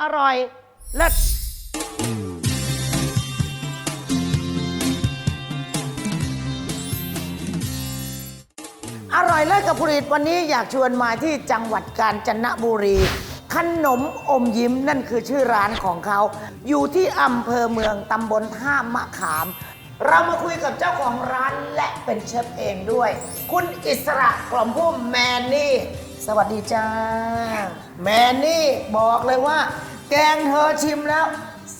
อร่อยเลิศอร่อยเลิศกับผลิตวันนี้อยากชวนมาที่จังหวัดกาญจนบุรี ขนมอมยิ้มนั่นคือชื่อร้านของเขา อยู่ที่อำเภอเมืองตำบลท่ามะขาม เรามาคุยกับเจ้าของร้านและเป็นเชฟเองด้วย คุณอิสระกล่อมพุ่มแมนนี่ สวัสดีจ้า แมนนี่บอกเลยว่า แกงเธอชิมแล้ว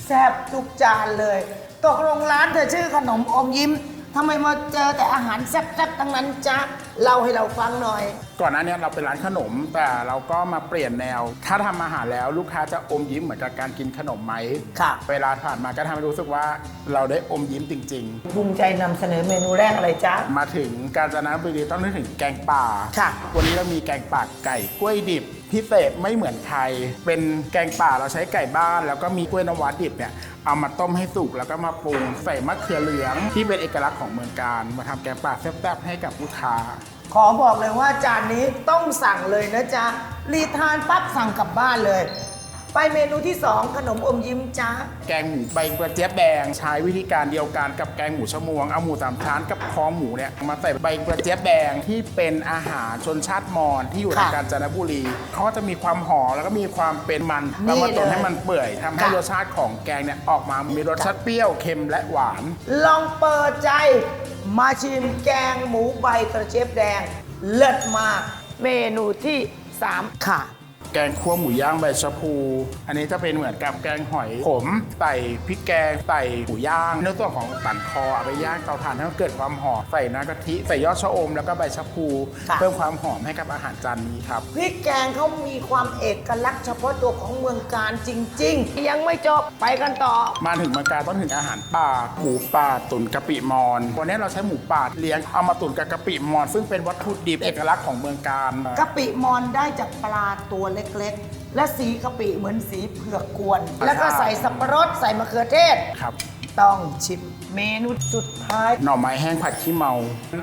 แซ่บทุกจานเลย ตกลงร้านเธอชื่อขนมอมยิ้ม ทำไมมาเจอแต่อาหารแซ่บๆทั้งนั้นจ๊ะเล่าให้เราฟังหน่อย ก่อนหน้านี้เราเป็นร้านขนม แต่เราก็มาเปลี่ยนแนว ถ้าทำอาหารแล้วลูกค้าจะอมยิ้มเหมือนกับการกินขนมไหมค่ะ เวลาผ่านมาก็ทำให้รู้สึกว่าเราได้อมยิ้มจริง ภูมิใจนำเสนอเมนูแรกอะไรจ๊ะ ๆ มาถึงกาญจนบุรีต้องนึกถึงแกงป่าค่ะ วันนี้เรามีแกงป่าไก่กล้วยดิบ พิเศษไม่เหมือนใคร เป็นแกงป่าเราใช้ไก่บ้าน แล้วก็มีกล้วยน้ำว้าดิบเนี่ย เอามาต้มให้สุกแล้วก็มาปรุงใส่มะเขือเหลืองที่เป็นเอกลักษณ์ของเมืองการมาทำแกงป่าแซ่บๆให้กับลูกค้า ขอบอกเลยว่าจานนี้ต้องสั่งเลยนะจ๊ะรีทานปั๊บสั่งกลับบ้านเลย ไปเมนูที่ 2 ขนมอมยิ้มจ้าแกงหมูใบกระเจี๊ยบแดงใช้วิธีการเดียวกันกับแกงหมูชะมวงเอาหมูสามชั้นกับคอหมูเนี่ยมาใส่ใบกระเจี๊ยบแดงที่เป็นอาหารชนชาติมอญที่อยู่ในค่ะกาญจนบุรีเขาก็จะมีความหอมแล้วก็มีความเป็นมันนี่เรามาตุ๋นเลยให้มันเปื่อยทำให้ค่ะรสชาติของแกงเนี่ยออกมามีรสชาติเปรี้ยวเค็มและหวาน ลองเปิดใจมาชิมแกงหมูใบกระเจี๊ยบแดงเลิศมาก เมนูที่ 3 ค่ะ แกงคั่วหมูย่างใบชะพู อันนี้จะเป็นเหมือนกับแกงหอยขมใส่พริกแกงใส่หมูย่างในส่วนของตันคอเอาไปย่างเตาถ่านให้มันเกิดความหอมใส่น้ำกะทิใส่ยอดชะอมแล้วก็ใบชะพูค่ะ เพิ่มความหอมให้กับอาหารจานนี้ครับ พริกแกงเขามีความเอกลักษณ์เฉพาะตัวของเมืองการจริง ๆ ยังไม่จบไปกันต่อ มาถึงเมืองการต้องถึงอาหารป่าหมูป่าตุ๋นกะปิมอนวันนี้เราใช้หมูป่าเลี้ยงเอามาตุ๋นกับกะปิมอน ซึ่งเป็นวัตถุดิบเอกลักษณ์ของเมืองการ กะปิมอนได้จากปลาตัวเล็กๆ และสีกะปิเหมือนสีเผือกกวน แล้วก็ใส่สับปะรดใส่มะเขือเทศ ครับ ต้องชิมเมนูสุดท้าย หน่อไม้แห้งผัดขี้เมา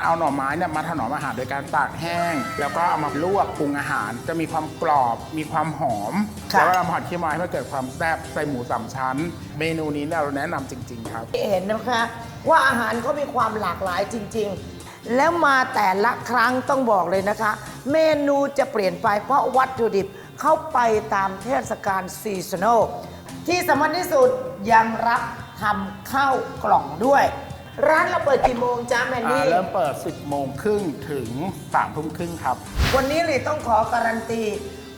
เอาหน่อไม้เนี่ยมาถนอมอาหารโดยการตากแห้ง แล้วก็เอามาลวกปรุงอาหาร จะมีความกรอบ มีความหอม ค่ะ แล้วเรามาผัดขี้เมาให้มันเกิดความแซ่บใส่หมูสามชั้น เมนูนี้เนี่ยเราแนะนำจริง ๆ ครับ เห็นนะคะ ว่าอาหารเขามีความหลากหลายจริง ๆ แล้วมาแต่ละครั้งต้องบอกเลยนะคะ เมนูจะเปลี่ยนไปเพราะวัตถุดิบเข้าไปตามเทศกาลซีซันอลที่สำคัญที่สุดยังรับทำข้าวกล่องด้วย ร้านเราเปิดกี่โมงจ้าแมนอ่านี่เริ่มเปิด 10 โมงครึ่งถึง3ทุ่มครึ่งครับ วันนี้เลยต้องขอการันตี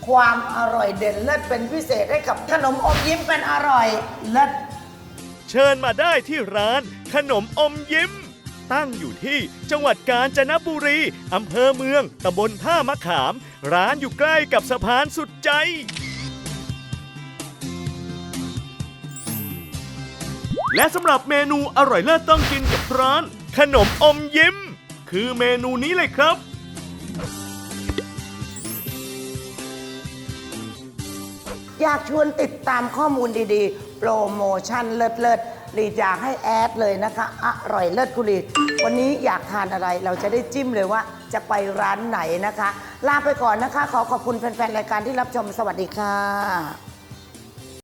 ความอร่อยเด่นเลิศเป็นพิเศษให้กับขนมอมยิ้มเป็นอร่อยเลิศ เชิญมาได้ที่ร้านขนมอมยิ้ม ตั้งอยู่ที่จังหวัดกาญจนบุรี อำเภอเมือง ตำบลท่ามะขาม ร้านอยู่ใกล้กับสะพานสุดใจ และสำหรับเมนูอร่อยเลิศต้องกินกับร้าน ขนมอมยิ้ม คือเมนูนี้เลยครับอยากชวนติดตามข้อมูลดีๆ โปรโมชั่นเลิศเลีดอยากให้แอดเลยนะคะ อร่อยเลิศกุลีดวันนี้อยากทานอะไรเราจะได้จิ้มเลยว่าจะไปร้านไหนนะคะ ลาไปก่อนนะคะ ขอขอบคุณแฟนๆ รายการที่รับชมสวัสดีค่ะ